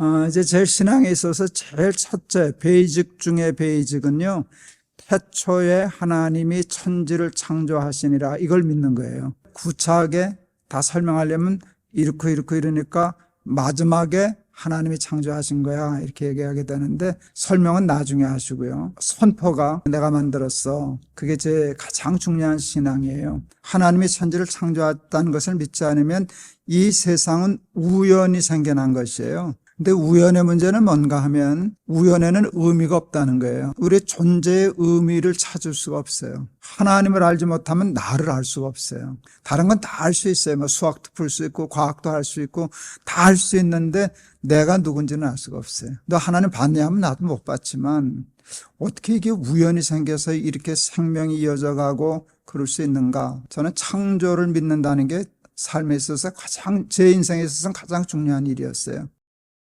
어, 이제 제 신앙에 있어서 제일 첫째, 베이직 중에 베이직은요, 태초에 하나님이 천지를 창조하시니라 이걸 믿는 거예요. 구차하게 다 설명하려면 이렇고 이렇고 이러니까 마지막에 하나님이 창조하신 거야 이렇게 얘기하게 되는데 설명은 나중에 하시고요. 선포가 내가 만들었어. 그게 제 가장 중요한 신앙이에요. 하나님이 천지를 창조했다는 것을 믿지 않으면 이 세상은 우연히 생겨난 것이에요. 근데 우연의 문제는 뭔가 하면 우연에는 의미가 없다는 거예요. 우리의 존재의 의미를 찾을 수가 없어요. 하나님을 알지 못하면 나를 알 수가 없어요. 다른 건 다 알 수 있어요. 뭐 수학도 풀 수 있고 과학도 할 수 있고 다 할 수 있는데 내가 누군지는 알 수가 없어요. 너 하나님 봤냐 하면 나도 못 봤지만 어떻게 이게 우연히 생겨서 이렇게 생명이 이어져 가고 그럴 수 있는가? 저는 창조를 믿는다는 게 삶에 있어서 가장 제 인생에 있어서 가장 중요한 일이었어요.